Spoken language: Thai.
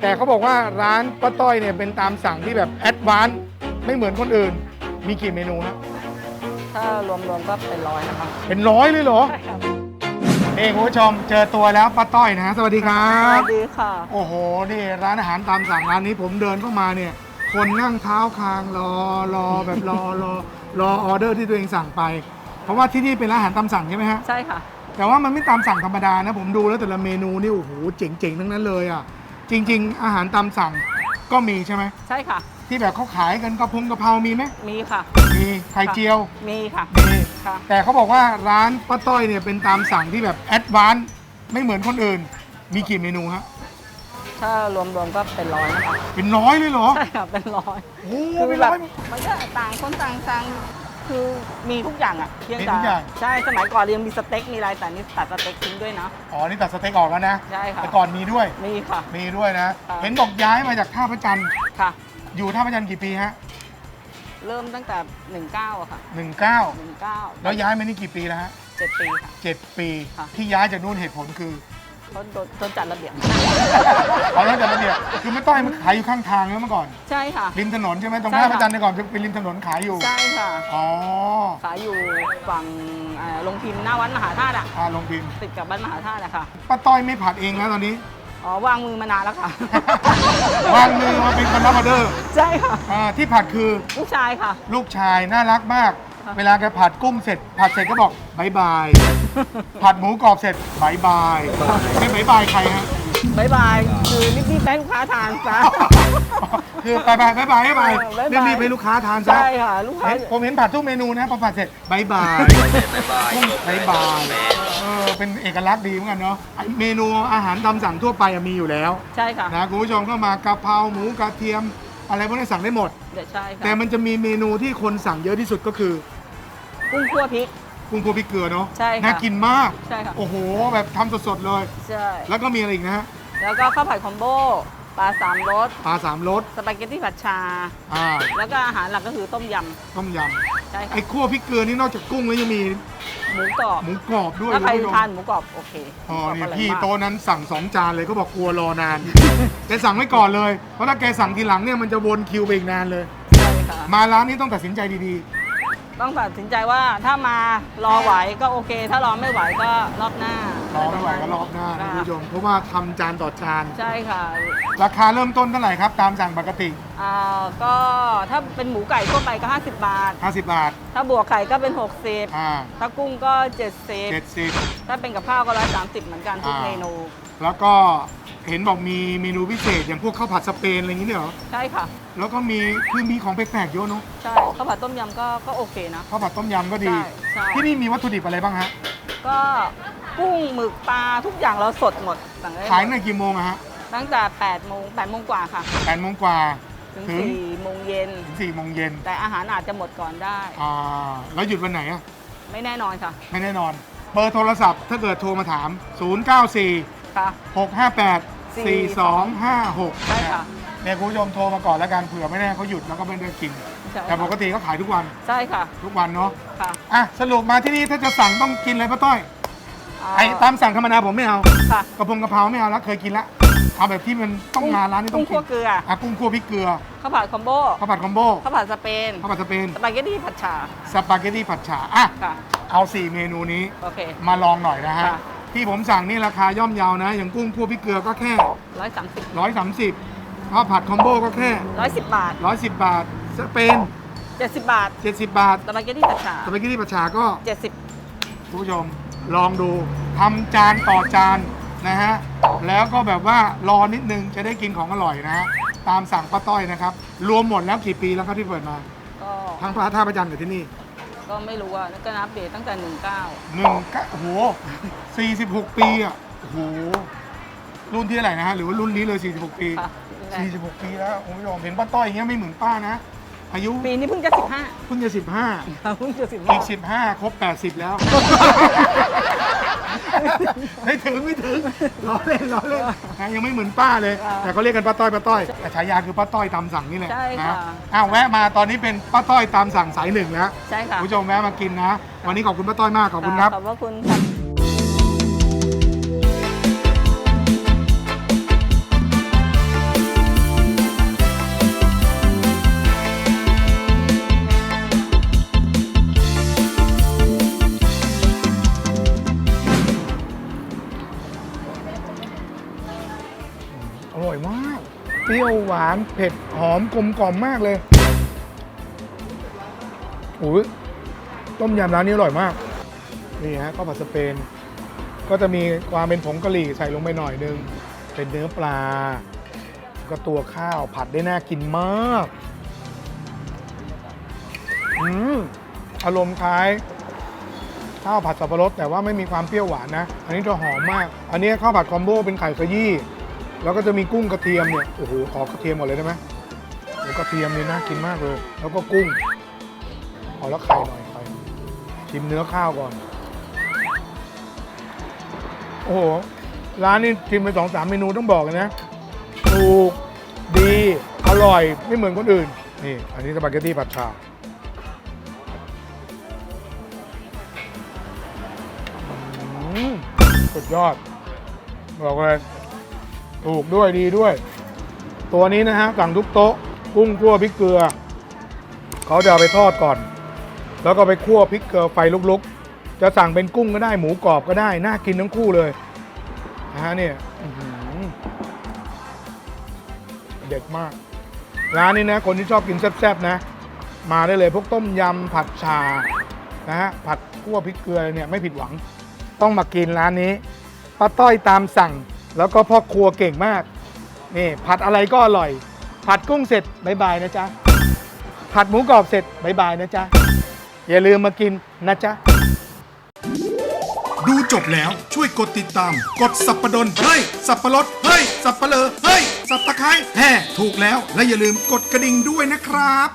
แต่เขาบอกว่าร้านป้าต้อยเนี่ยเป็นตามสั่งที่แบบแอดวานซ์ไม่เหมือนคนอื่น มีกี่เมนูนะถ้ารวมๆก็เป็นร้อยนะคะเป็นร้อยเลยเหรอใช่ครับเองคุณผู้ชมเจอตัวแล้วป้าต้อยนะฮะสวัสดีครัสบ วัสดีค่ะ โอ้โห นี่ร้านอาหารตามสั่งร้านนี้ผมเดินเข้ามาเนี่ย คนนั่งเท้าคางรอรอแบบรอรอรอออเดอร์ที่ตัวเองสั่งไป เพราะว่าที่นี่เป็นร้านอาหารตามสั่งใช่ไหมฮะ ใช่ค่ะ แต่ว่ามันไม่ตามสั่งธรรมดานะ ผมดูแล้วแต่ละเมนูนี่โอ้โหเจ๋งๆ ทั้งนั้นเลยอะ จริง ๆ อาหารตามสั่งก็มีใช่ไหมใช่ค่ะ ที่แบบเขาขายกันกระพงกระเพรามีไหมมีค่ะ มีไข่เจียวมีค่ะมีค่ะ แต่เขาบอกว่าร้านป้าต้อยเนี่ยเป็นตามสั่งที่แบบแอดวานซ์ไม่เหมือนคนอื่น มีกี่เมนูฮะถ้ารวมๆก็เป็นร้อยนะคะเป็นร้อยเลยเหรอ ใช่ค่ะเป็นร้อยโอ้คืเป็นแบร้บอยมันก็ต่างคนต่างสั่ง คือมีทุกอย่างอะเพียงมีแต่ทุกอย่าง ใช่สมัยก่อนยังมีสเต็กมีอะไรแต่นี่ตัดสเต็กทิ้งด้วยนะ อ๋อ นี่ตัดสเต็กออกแล้วนะ ใช่ค่ะ แต่ก่อนมีด้วยมีค่ะ มีด้วยนะ ค่ะ เห็นบอกย้ายมาจากท่าพระจันทร์ ค่ะ อยู่ท่าพระจันทร์กี่ปีฮะเริ่มตั้งแต่ 19อะค่ะหนึ่งเก้า19แล้วย้ายมานี่กี่ปีแล้วฮะเจ็ดปีค่ะเจ็ดปี ค่ะ ที่ย้ายจากนู่นเหตุผลคือ เขาโดนโดนจัดระเบียบ เอาแล้วจากระเบียบคือไม่ต้อยมันขายอยู่ข้างทางแล้วเมื่อก่อน ใช่ค่ะ ริมถนนใช่ไหมตรงใช่ท่าค่ะพระจันทร์แต่ก่อนเป็นริมถนนขายอยู่ ใช่ค่ะ อ๋อขายอยู่ฝั่งเอ่อโรงพิมพ์หน้าวัดมหาธาตุอะอ่าลงพิมพ์ติดกับวัดมหาธาตุอะค่ะ ป้าต้อยไม่ผัดเองแล้วตอนนี้ อ๋อวางมือมานานแล้วค่ะ วางมือมาเป็นคนรับออเดอร์ใช่ค่ะ อ่าที่ผัดคือลูกชายค่ะ ลูกชายน่ารักมากค่ะ เวลาแกผัดกุ้งเสร็จ ผัดเสร็จก็บอกบายบาย ผัดหมูกรอบเสร็จบายบายไม่บายบายใครฮะบายบาย คือรีบๆให้ลูกค้าทานซะ คือบายบายบายบายบายบายเออบ๊ายบาย รีบๆให้ลูกค้าทานซะใช่ค่ะ ลูกค้า เห็นผมเห็นผัดทุกเมนูนะพอผัดเสร็จบายบายกุ้งบายบายเออเป็นเอกลักษณ์ดีเหมือนกันเนาะไอ้เมนูอาหารตามสั่งทั่วไปอะมีอยู่แล้วใช่ค่ะนะคุณผู้ชมเข้ามากะเพราหมูกระเทียม อะไรพวกนี้สั่งได้หมด เดี๋ยวใช่ค่ะแต่มันจะมีเมนูที่คนสั่งเยอะที่สุดก็คือ กุ้งคั่วพริก กุ้งคั่วพริกเกลือเนาะใช่ค่ะน่ากินมากใช่ค่ะ โอ้โห แบบทำสดๆเลย ใช่ แล้วก็มีอะไรอีกนะฮะแล้วก็ข้าวผัดคอมโบปลาสามรสปลาสามรสสปาเกตตี้ผัดชา อ่าแล้วก็อาหารหลักก็คือต้มยต้มยำใช่ำค่ะไอ้คั่วพริกเกลือนี่นอกจากกุ้งแล้วยังมีหมูกรอบหมูกรอบด้วยถ้าใครณผู้ชมทานหมูกรอบโอเคอ๋อหมูกรเนี่ยบร่พี่มาก โต๊ะนั้นสั่งสองจานเลยเขาบอกกลัวรอนาน แกสั่งไว้ก่อนเลย เพราะถ้าแกสั่งทีหลังเนี่ยมันจะวนคิวไปอีกนานเลย ใช่ค่ะมาร้านนี้ต้องตัดสินใจดี ต้องตัดสินใจว่าถ้ามารอไหวก็โอเค ถ้ารอไม่ไหวก็รอบหน้า รอไม่ไหวก็รอบหน้านะคุณผู้ชมเพราะว่าทำจานต่อจาน ใช่ค่ะราคาเริ่มต้นเท่าไหร่ครับ ตามสั่งปกติ อ่าก็ถ้าเป็นหมูไก่ทั่วไปก็ 50 บาท 50 บาท ถ้าบวกไข่ก็เป็นอ่า60ถ้ากุ้งก็ 70 70 ถ้าเป็นกับข้าวก็130เหมือนกันทุกอ่า เมนูแล้วก็เห็นบอกมีเมนูพิเศษอย่างพวกข้าวผัดสเปนอะไรอย่างนี้เนี่ยเหรอ ใช่ค่ะ แล้วก็มีคือมีของแปลกๆเยอะเนาะใช่ข้าวผัดต้มยำก็ก็โอเคนะ ข้าวผัดต้มยำก็ดี ใช่ใช่ ที่นี่มีวัตถุดิบอะไรบ้างฮะ ก็กุ้งหมึกปลาทุกอย่างเราสดหมดสั่งได้หมดขายในกี่โมงอะฮะตั้งแต่8โมง8โมงกว่าค่ะ แปดโมงกว่า ถึงถึง 4โมงเย็น ถึงสี่โมงเย็นแต่อาหารอาจจะหมดก่อนได้ อ่าแล้วหยุดวันไหนอะไม่แน่นอนค่ะไม่แน่นอน เบอร์โทรศัพท์ถ้าเกิดโทรมาถาม 094 ค่ะ 658 4256ใช่ค่ะ เนี่ยคุณผู้ชมโทรมาก่อนแล้วกันเผื่อไม่แน่เขาหยุดแล้วก็ไม่ได้กิน ใช่แต่ปกติเขาขายทุกวันใช่ค่ะทุกวันเนาะค่ะอะสรุปมาที่นี่ถ้าจะสั่งต้องกินอะไรป้าต้อยไอ้ตามสั่งธรรมดาผมไม่เอาค่ะ กระเพงกะเพราไม่เอาแล้วเคยกินละเอาแบบที่มันต้องมาร้านนี้ต้กุ้องงกิคั่วเกลืออะกุ้งคั่วพริกเกลือข้าวผัดคอมโบข้าวผัดคอมโบข้าวผัดสเปนข้าวผัดสเปนสปาเกตตี้ผัดฉ่าสปาเกตตี้ผัดฉ่าอะค่ะ เอา4เมนูนี้ โอเค มาลองหน่อยนะฮะ ค่ะ ที่ผมสั่งนี่ราคาย่อมเยาวนะ อย่างกุ้งคั่วพริกเกลือก็แค่ ร้อยสามสิบ130 ข้าวผัดคอมโบก็แค่ร้อยสิบบาท 110 บาท สเปนเจ็ดสิบบาท70 บาทสปาเกตตี้ผัดฉ่าสปาเกตตี้ผัดฉ่าก็เจ็ดสิบคุณผู้ชมลองดูทำจานต่อจานนะฮะ แล้วก็แบบว่ารอนิดนึงจะได้กินของอร่อยนะฮะตามสั่งป้าต้อยนะครับ รวมหมดแล้วกี่ปีแล้วครับที่เปิดมาก็ทั้งพระท่าประจันทร์กับที่นี่ก็ไม่รู้ว่าก็นับเดทตั้งแต่หนึ่งเก้าหนึ่งกะโอ้โหสี่สิบหกปีอะโอ้โห รุ่นที่เท่าไหร่นะฮะหรือว่ารุ่นนี้เลย 46 ปี ค่ะ46 ปีแล้วคุณผู้ชมเห็นป้าต้อยอย่างเงี้ยไม่เหมือนป้านะ อายุปีนี้เพิ่งจะสิบห้าเพิ่งจะ 15 เพิ่งจะสิบอีห้าก15 ครบ 80 แล้ว ไม่ถึงไม่ถึงล้อเล่นล้อเล่นนะยังไม่เหมือนป้าเลย แต่เขาเรียกกันป้าต้อยป้าต้อยแต่ฉายาคือป้าต้อยตามสั่งนี่แหละใช่นะค่ะอ้าวแวะมาตอนนี้เป็นป้าต้อยตามสั่งสายหนึ่งแล้วใช่ค่ะคุณผู้ชมแวะมากินนะ วันนี้ขอบคุณป้าต้อยมากขอบคุณครับ ขอบพระคุณค่ะอ เปรี้ยวหวานเผ็ดหอมกลมกล่อมมากเลยโอ้ยต้มยำร้านนี้อร่อยมาก นี่ฮะข้าวผัดสเปน ก็จะมีความเป็นผงกะหรี่ใส่ลงไปหน่อยนึง เป็นเนื้อปลา ก็ตัวข้าวผัดได้น่ากินมากอืมอารมณ์คล้ายข้าวผัดสับปะรดแต่ว่าไม่มีความเปรี้ยวหวานนะ อันนี้จะหอมมาก อันนี้ข้าวผัดคอมโบเป็นไข่ขยี้ แล้วก็จะมีกุ้งกระเทียมเนี่ยโอ้โหขอกระเทียมหมดเลยได้ไหมโอ้กระเทียมนี่น่ากินมากเลย แล้วก็กุ้งเอาแล้วไข่หน่อยไข่ชิมเนื้อข้าวก่อน โอ้โห ร้านนี้ชิมไปสองสามเมนูต้องบอกเลยนะถูกดีอร่อยไม่เหมือนคนอื่น นี่ อันนี้สปาเกตตี้ผัดชาสุดยอด บอกเลย ถูกด้วยดีด้วย ตัวนี้นะฮะสั่งทุกโต๊ะกุ้งคั่วพริกเกลือ เขาจะเอาไปทอดก่อน แล้วก็ไปคั่วพริกเกลือไฟลุกๆ จะสั่งเป็นกุ้งก็ได้หมูกรอบก็ได้น่ากินทั้งคู่เลยนะฮะเนี่ยเด็ดมาก ร้านนี้นะ คนที่ชอบกินแซ่บๆนะ มาได้เลยพวกต้มยำผัดชานะฮะผัดคั่วพริกเกลือเนี่ยไม่ผิดหวัง ต้องมากินร้านนี้ป้าต้อยตามสั่ง แล้วก็พ่อครัวเก่งมาก นี่ผัดอะไรก็อร่อย ผัดกุ้งเสร็จบายบายนะจ๊ะ ผัดหมูกรอบเสร็จบายบายนะจ๊ะ อย่าลืมมากินนะจ๊ะ ดูจบแล้วช่วยกดติดตาม กดสับประดนเฮ้ย สับปะรดเฮ้ย สับปะเลอเฮ้ย สับตะไคร้แห่ถูกแล้วและอย่าลืมกดกระดิ่งด้วยนะครับ